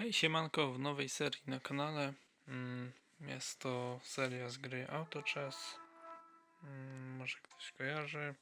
Hej, siemanko, w nowej serii na kanale. Mm, Jest to seria z gry Auto Chess. Mm, Może ktoś kojarzy.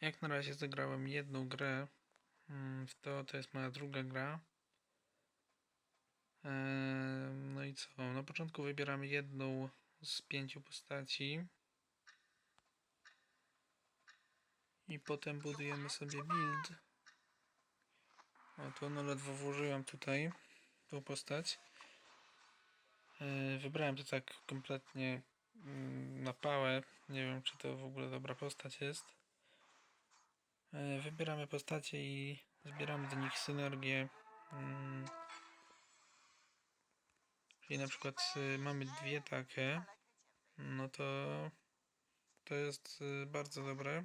Jak na razie zagrałem jedną grę. Mm, to to jest moja druga gra. Ehm, No i co? Na początku wybieramy jedną z pięciu postaci. I potem budujemy sobie build. O, to no ledwo włożyłem tutaj tą postać. Yy, Wybrałem to tak kompletnie mm, na pałę. Nie wiem, czy to w ogóle dobra postać jest. Yy, Wybieramy postacie i zbieramy do nich synergię. Mm. Czyli na przykład y, mamy dwie takie, no to to jest y, bardzo dobre,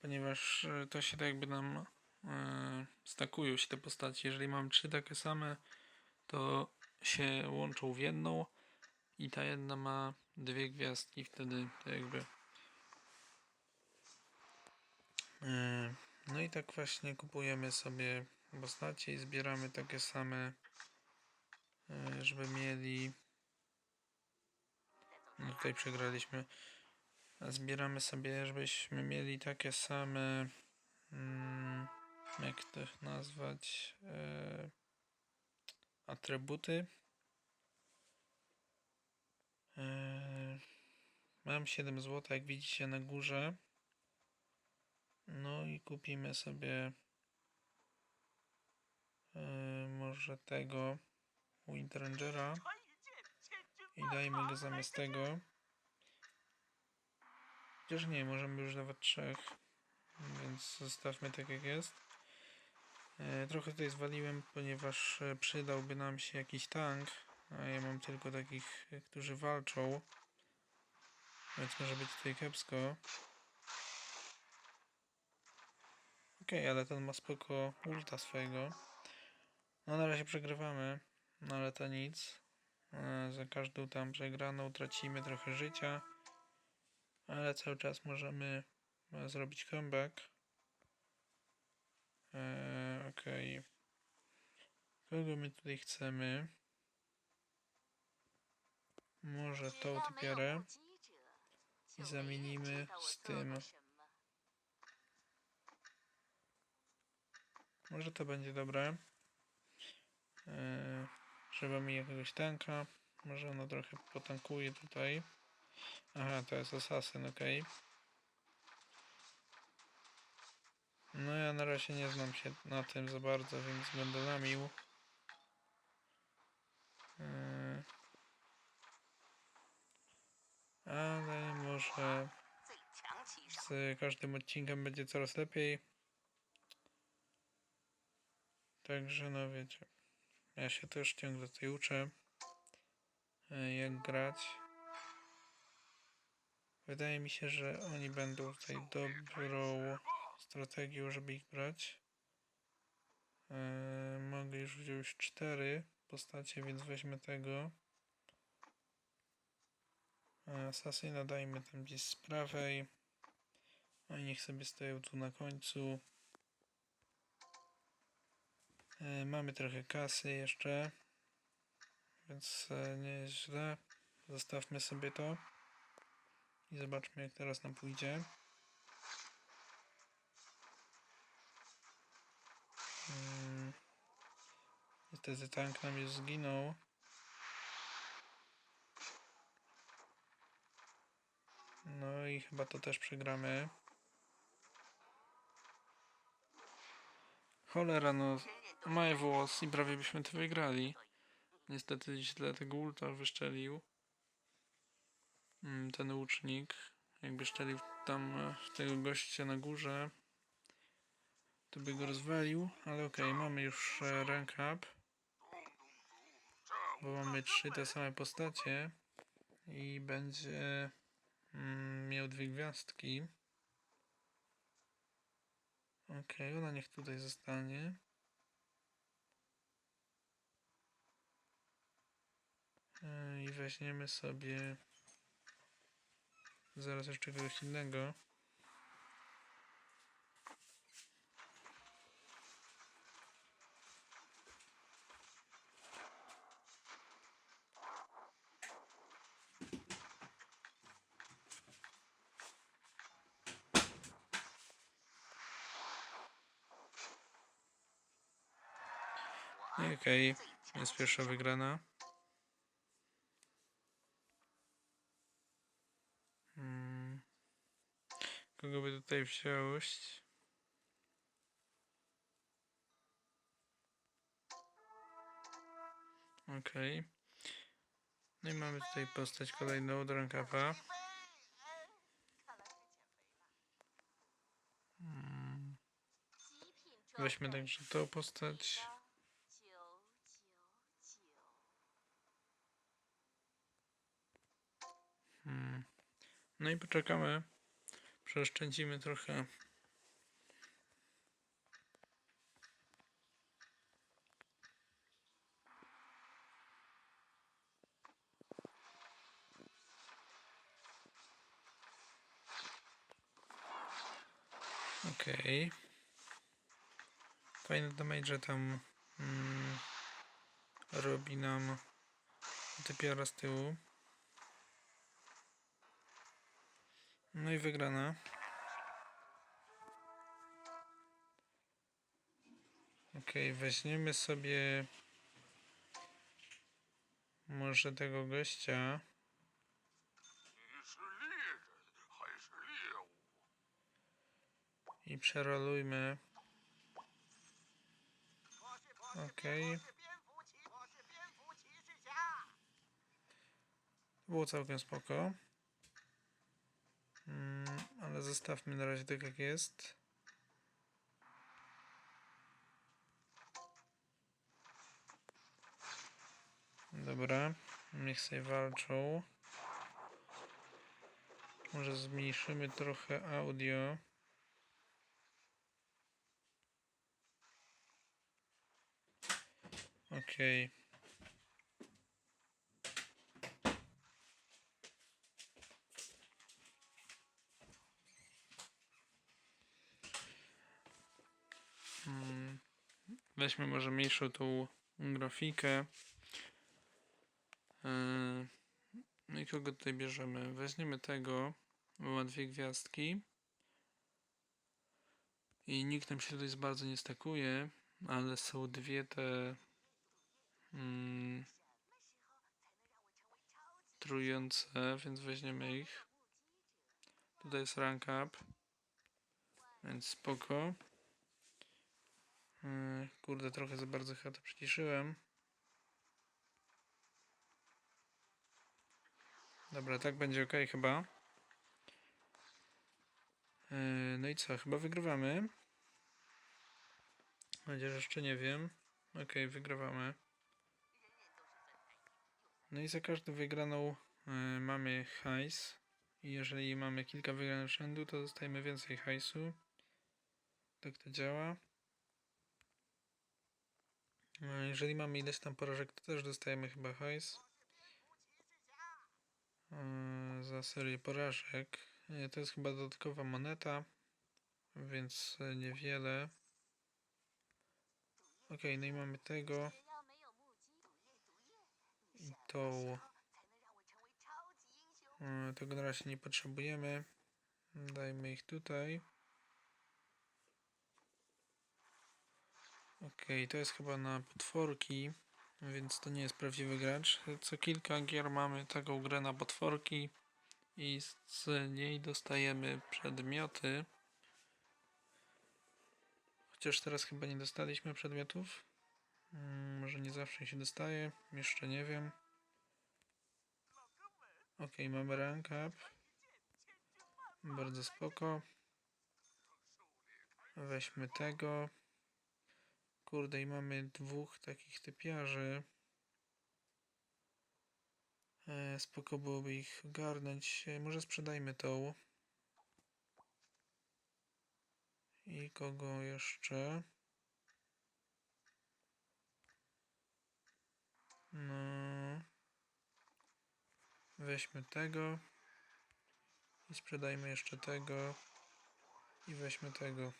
ponieważ y, to się tak jakby nam stakują się te postaci. Jeżeli mam trzy takie same, to się łączą w jedną i ta jedna ma dwie gwiazdki wtedy to jakby. E, No i tak właśnie kupujemy sobie postacie i zbieramy takie same, e, żeby mieli. No tutaj przegraliśmy. Zbieramy sobie, żebyśmy mieli takie same. Mm, jak to nazwać? E, atrybuty. Eee, Mam 7 zł, jak widzicie na górze. No i kupimy sobie eee, może tego Rangera i dajmy go zamiast tego. Chociaż nie, możemy już dawać trzech, więc zostawmy tak jak jest. E, Trochę tutaj zwaliłem, ponieważ e, przydałby nam się jakiś tank, a ja mam tylko takich, e, którzy walczą. Więc może być tutaj kiepsko. Okej, ale ten ma spoko ulta swojego. No na razie przegrywamy, no ale to nic. Za każdą tam przegraną tracimy trochę życia. Ale cały czas możemy zrobić comeback. Eee, Okej. Kogo my tutaj chcemy? Może tą typiarę i zamienimy z tym. Może to będzie dobre. Eee, trzeba mi jakiegoś tanka. Może ono trochę potankuje tutaj. Aha, to jest asasyn, okej. No ja na razie nie znam się na tym za bardzo, więc będę namił. Yy. Ale może z każdym odcinkiem będzie coraz lepiej. Także no wiecie. Ja się też ciągle tutaj uczę. yy, Jak grać. Wydaje mi się, że oni będą tutaj dobrą strategią, żeby ich brać. Eee, mogę już wziąć cztery postacie, więc weźmy tego. Eee, Asasyna dajmy tam gdzieś z prawej. Oni niech sobie stoją tu na końcu. Eee, mamy trochę kasy jeszcze. Więc e, nie jest źle. Zostawmy sobie to. I zobaczmy jak teraz nam pójdzie. Mm. Niestety tank nam już zginął. No i chyba to też przegramy. Cholera, no mały włos i prawie byśmy to wygrali. Niestety źle tego ulta wyszczelił. Mm, Ten łucznik. Jakby szczelił tam e, w tego gościa na górze, to by go rozwalił, ale okej, mamy już e, rank up. Bo mamy trzy te same postacie i będzie mm, miał dwie gwiazdki. Okej, ona niech tutaj zostanie. E, I weźmiemy sobie zaraz jeszcze kogoś innego. Okej, jest pierwsza wygrana. Hmm. Kogo by tutaj wziąć? Okej. No i mamy tutaj postać kolejną od Rankapa. Hmm. Weźmy także tą postać. No i poczekamy. Przeoszczędzimy trochę. Okej. Fajny damage tam mm, robi nam typiara z tyłu. No i wygrana. Ok, weźmiemy sobie może tego gościa. I przerolujmy. Ok. Było całkiem spoko. Zostawmy na razie tak jak jest. Dobra, niech sobie walczą. Może zmniejszymy trochę audio. Okej. Mm, Weźmy może mniejszą tą grafikę. Yy, No i kogo tutaj bierzemy? Weźmiemy tego, bo ma dwie gwiazdki. I nikt nam się tutaj bardzo nie stakuje, ale są dwie te mm, trujące, więc weźmiemy ich. Tutaj jest rank up, więc spoko. Yy, Kurde, trochę za bardzo chyba to przyciszyłem. Dobra, tak będzie ok chyba. Yy, No i co, chyba wygrywamy. Chociaż jeszcze nie wiem. Ok, wygrywamy. No i za każdą wygraną y, mamy hajs. I jeżeli mamy kilka wygranych rzędu, to dostajemy więcej hajsu. Tak to działa. No, jeżeli mamy ileś tam porażek, to też dostajemy chyba hajs. Y, za serię porażek. To jest chyba dodatkowa moneta, więc y, niewiele. Ok, no i mamy tego i tą. E, Tego na razie nie potrzebujemy. Dajmy ich tutaj. Ok, to jest chyba na potworki, więc to nie jest prawdziwy gracz. Co kilka gier mamy taką grę na potworki i z niej dostajemy przedmioty. Chociaż teraz chyba nie dostaliśmy przedmiotów. Mm, Może nie zawsze się dostaje, jeszcze nie wiem. Ok, mamy rank up. Bardzo spoko. Weźmy tego. Kurde, i mamy dwóch takich typiarzy. E, spoko byłoby ich ogarnąć. E, Może sprzedajmy tą. I kogo jeszcze? No. Weźmy tego. I sprzedajmy jeszcze tego. I weźmy tego.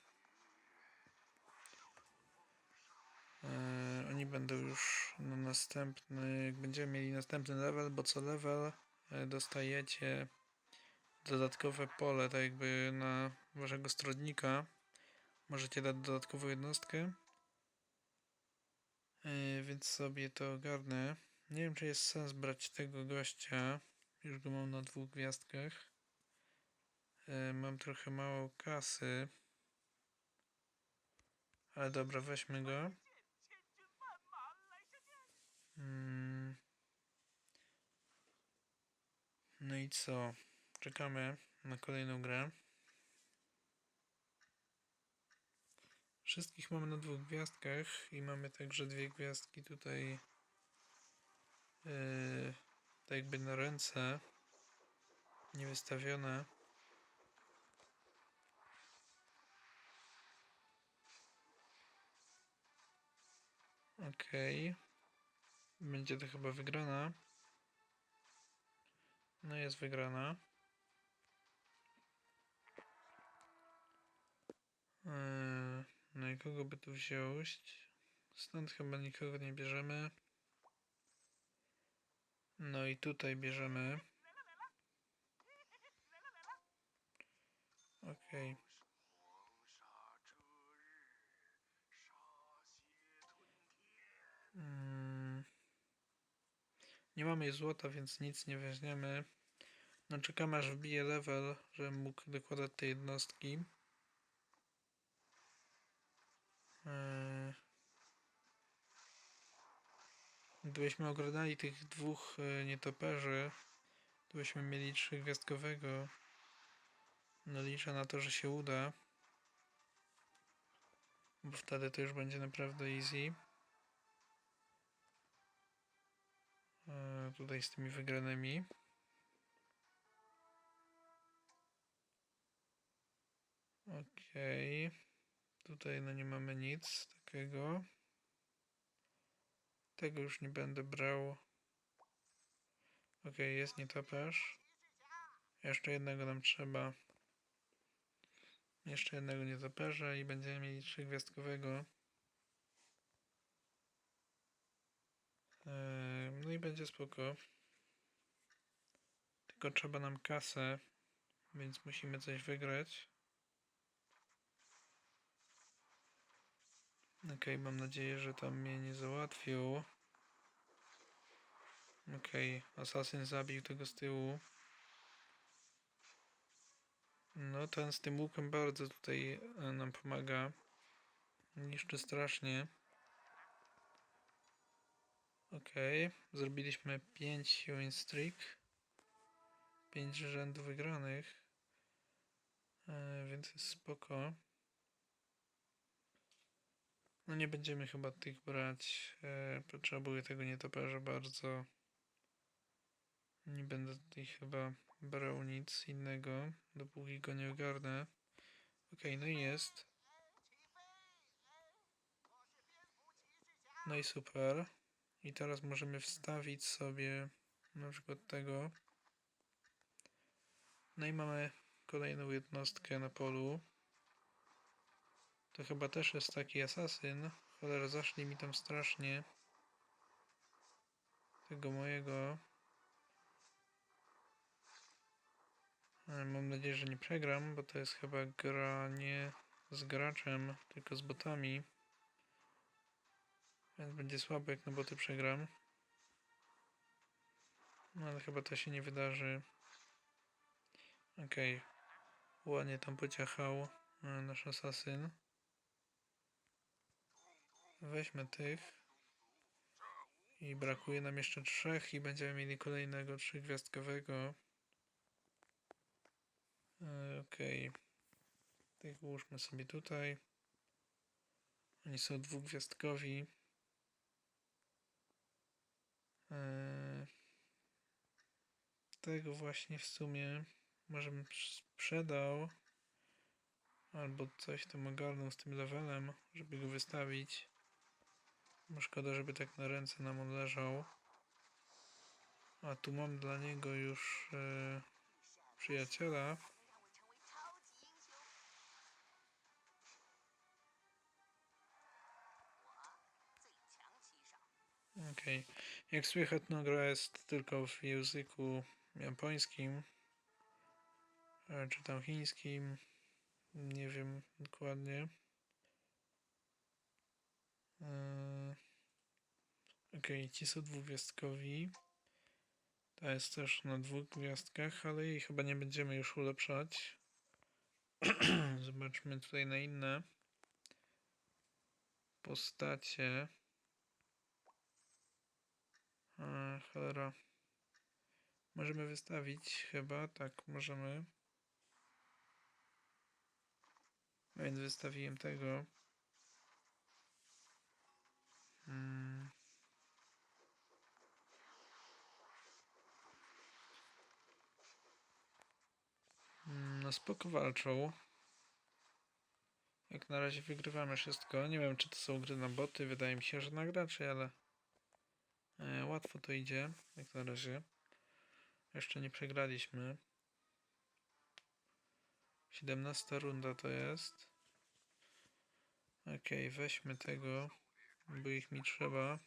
Eee, oni będą już na następny. Jak będziemy mieli następny level, bo co level e, dostajecie dodatkowe pole, tak jakby na waszego stronnika. Możecie dać dodatkową jednostkę. Yy, więc sobie to ogarnę. Nie wiem, czy jest sens brać tego gościa. Już go mam na dwóch gwiazdkach. E, mam trochę mało kasy. Ale dobra, weźmy go. Mm. No i co? Czekamy na kolejną grę. Wszystkich mamy na dwóch gwiazdkach i mamy także dwie gwiazdki tutaj yy, tak jakby na ręce niewystawione. Okej. Będzie to chyba wygrana. No jest wygrana. Eee, no i kogo by tu wziąć? Stąd chyba nikogo nie bierzemy. No i tutaj bierzemy. Okej. 黄 Nie mamy złota, więc nic nie weźmiemy. No czekamy aż wbije level, żebym mógł dokładać te jednostki. Eee. Gdybyśmy oglądali tych dwóch e, nietoperzy, to byśmy mieli trzygwiazdkowego. No liczę na to, że się uda. Bo wtedy to już będzie naprawdę easy. Tutaj z tymi wygranymi. Okej. Tutaj no nie mamy nic takiego. Tego już nie będę brał. Okej, jest nietoperz. Jeszcze jednego nam trzeba. Jeszcze jednego nietoperza i będziemy mieli trzygwiazdkowego. No i będzie spoko. Tylko trzeba nam kasę, więc musimy coś wygrać. Okej, mam nadzieję, że tam mnie nie załatwił. Okej, asasyn zabił tego z tyłu. No, ten z tym łukiem bardzo tutaj e, nam pomaga. Niszczy strasznie. Okej, zrobiliśmy 5 win streak. 5 rzędu wygranych. E, więc jest spoko. No nie będziemy chyba tych brać. E, potrzebuję tego nietoperza bardzo. Nie będę tutaj chyba brał nic innego, dopóki go nie ogarnę. Okej, no i jest. No i super. I teraz możemy wstawić sobie na przykład tego. No i mamy kolejną jednostkę na polu. To chyba też jest taki asasyn. Cholera, zaszli mi tam strasznie. Tego mojego. Mam nadzieję, że nie przegram, bo to jest chyba gra nie z graczem, tylko z botami. Więc będzie słabo, jak na boty przegram. No ale chyba to się nie wydarzy. Okej. Ładnie tam pociachał e, nasz asasyn. Weźmy tych. I brakuje nam jeszcze trzech i będziemy mieli kolejnego trzygwiazdkowego. E, Okej. Tych ułóżmy sobie tutaj. Oni są dwugwiazdkowi. Eee, Tego właśnie w sumie może bym sprzedał albo coś tam ogarnął z tym levelem, żeby go wystawić. Bo szkoda, żeby tak na ręce nam on leżał. A tu mam dla niego już e, przyjaciela. Okej. Okay. Jak słychać, no gra jest tylko w języku japońskim, e, czy tam chińskim, nie wiem dokładnie. E, okej, okay, ci są dwugwiazdkowi. Ta jest też na dwóch gwiazdkach, ale jej chyba nie będziemy już ulepszać. Zobaczmy tutaj na inne postacie. A, cholera. Możemy wystawić chyba, tak, możemy. A Więc wystawiłem tego. Mm. Mm, No spoko walczą. Jak na razie wygrywamy wszystko. Nie wiem czy to są gry na boty, wydaje mi się, że na graczy, ale e, łatwo to idzie, jak na razie. Jeszcze nie przegraliśmy. 17 runda to jest. Okej, weźmy tego, bo ich mi trzeba.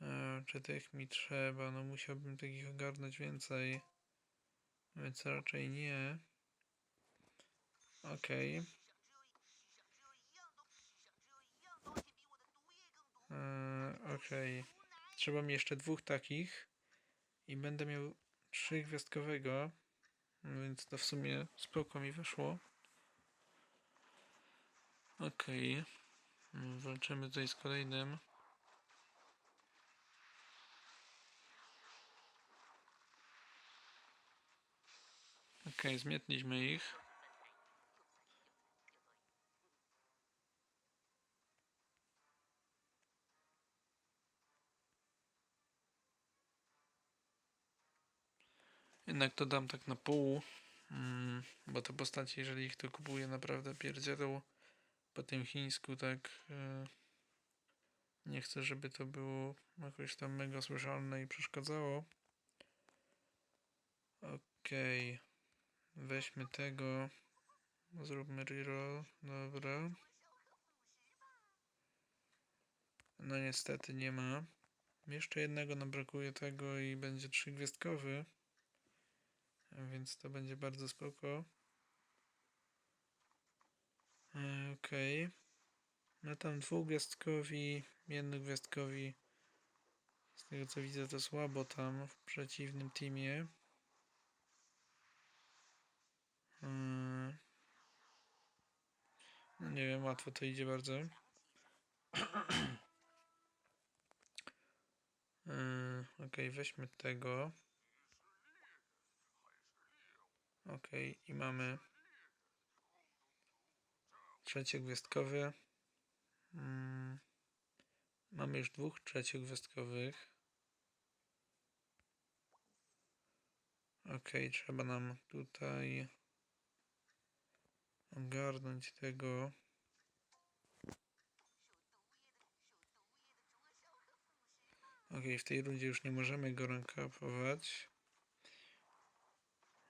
E, czy tych mi trzeba? No musiałbym takich ogarnąć więcej. Więc raczej nie. Okej. E, Okej. Trzeba mi jeszcze dwóch takich. I będę miał trzygwiazdkowego. Więc to w sumie spoko mi wyszło. Okej. Mm, Walczymy tutaj z kolejnym. Okej, zmietliśmy ich. Jednak to dam tak na pół, mm, bo te postacie, jeżeli ich to kupuję, naprawdę pierdzielą po tym chińsku, tak. e, Nie chcę, żeby to było jakoś tam mega słyszalne i przeszkadzało. Okej. Weźmy tego. Zróbmy reroll. Dobra. No niestety nie ma. Jeszcze jednego nam brakuje tego i będzie trzygwiazdkowy. Więc to będzie bardzo spoko. E, Okej. No tam dwugwiazdkowi, jednogwiazdkowi. Z tego co widzę to słabo tam w przeciwnym teamie. Mm. No nie wiem, łatwo to idzie bardzo. Yy, Okej, weźmy tego. Okej, i mamy trzeciogwiazdkowy. Mm. Mamy już dwóch trzeciogwiazdkowych. Okej, trzeba nam tutaj ogarnąć tego. Okej, w tej rundzie już nie możemy go rankapować.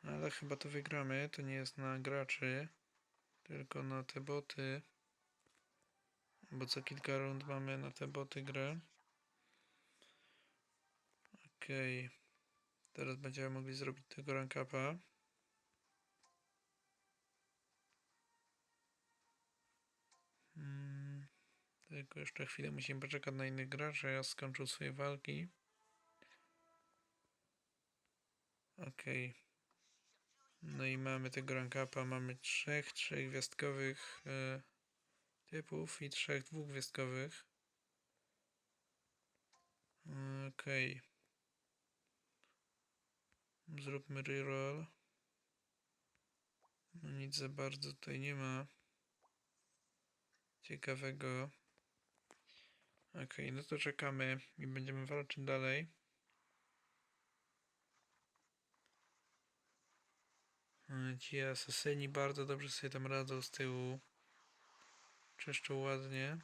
Ale chyba to wygramy. To nie jest na graczy, tylko na te boty. Bo co kilka rund mamy na te boty grę. Okej. Teraz będziemy mogli zrobić tego rankapa. Mm, tylko jeszcze chwilę musimy poczekać na innych graczy, a skończył swoje walki. Okej. No i mamy tego rankapa, mamy trzech trzygwiazdkowych e, typów i trzech dwugwiazdkowych. Okej. Zróbmy reroll. No nic za bardzo tutaj nie ma ciekawego. Okej, no to czekamy i będziemy walczyć dalej. Ci asasyni bardzo dobrze sobie tam radzą z tyłu. Czyszczą ładnie.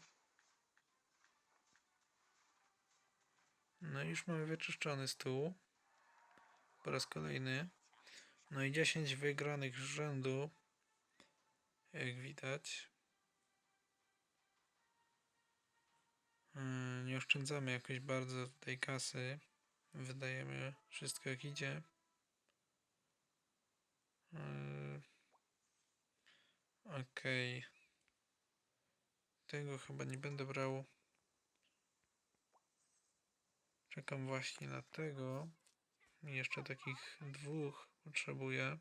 No i już mamy wyczyszczony stół. Po raz kolejny. No i 10 wygranych z rzędu. Jak widać. Yy, Nie oszczędzamy jakoś bardzo tej kasy. Wydajemy wszystko jak idzie. Yy, Okej. Tego chyba nie będę brał Czekam właśnie na tego. Jeszcze takich dwóch potrzebuję.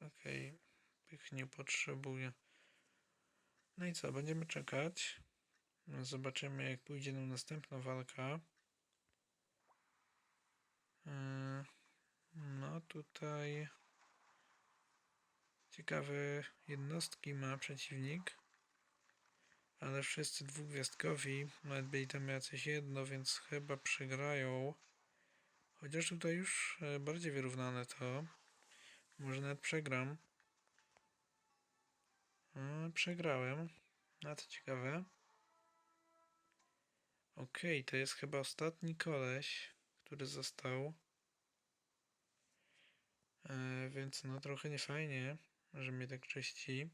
Okej, tych nie potrzebuję. No i co, będziemy czekać. Zobaczymy, jak pójdzie nam następna walka. Yy, No tutaj ciekawe jednostki ma przeciwnik, ale wszyscy dwugwiazdkowi, nawet byli tam jacyś jedno, więc chyba przegrają. Chociaż tutaj już e, bardziej wyrównane to. Może nawet przegram. E, Przegrałem. A to ciekawe. Okej, to jest chyba ostatni koleś, który został. E, więc no trochę niefajnie, że mnie tak czyści.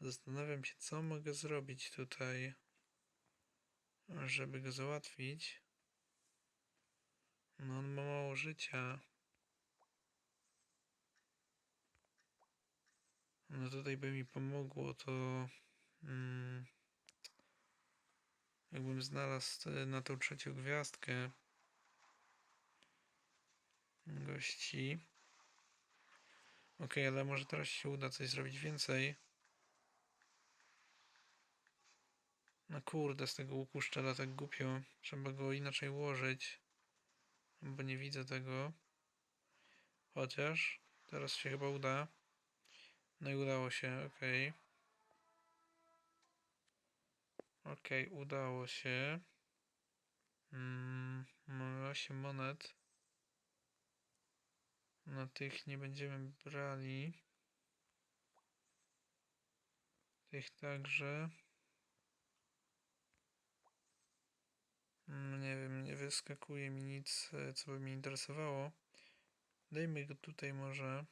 Zastanawiam się, co mogę zrobić tutaj, żeby go załatwić. No on ma mało życia. No tutaj by mi pomogło to... Mm, jakbym znalazł e, na tą trzecią gwiazdkę gości. Okej, ale może teraz się uda coś zrobić więcej. No kurde, z tego łuku szczela tak głupio. Trzeba go inaczej ułożyć. Bo nie widzę tego. Chociaż teraz się chyba uda. No i udało się, okej. Okej, udało się. Mm, mamy 8 monet. No tych nie będziemy brali. Tych także. Mm, Nie wiem, nie wyskakuje mi nic, e, co by mnie interesowało. Dajmy go tutaj może.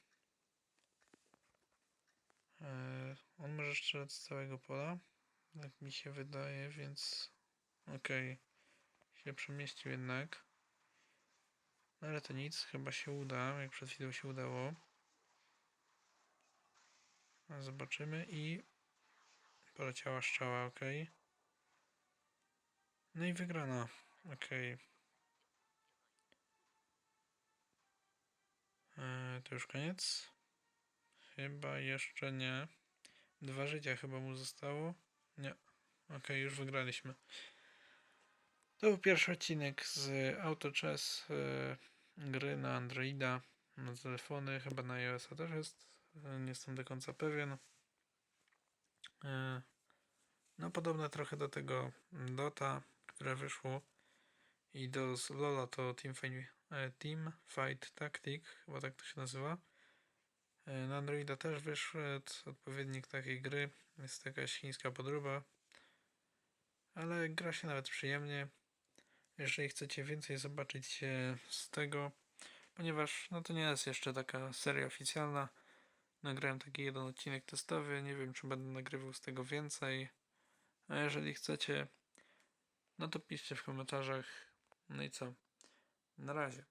E, on może strzelać z całego pola. Tak mi się wydaje, więc okej. Się przemieścił jednak. No ale to nic, chyba się uda, jak przed chwilą się udało. Zobaczymy i poleciała strzała, ok. No i wygrana, ok. E, to już koniec? Chyba jeszcze nie. Dwa życia chyba mu zostało. Nie. Ok, już wygraliśmy. To był pierwszy odcinek z Auto Chess e, gry na Androida, na telefony, chyba na iOS-a też jest. e, Nie jestem do końca pewien. E, No, podobne trochę do tego Dota, które wyszło. I do Lola to Team Fight, e, Team Fight Tactic, chyba tak to się nazywa. E, Na Androida też wyszedł odpowiednik takiej gry. Jest to jakaś chińska podróba. Ale gra się nawet przyjemnie. Jeżeli chcecie więcej zobaczyć e, z tego, ponieważ no to nie jest jeszcze taka seria oficjalna. Nagrałem taki jeden odcinek testowy. Nie wiem, czy będę nagrywał z tego więcej. A jeżeli chcecie, no to piszcie w komentarzach. No i co? Na razie.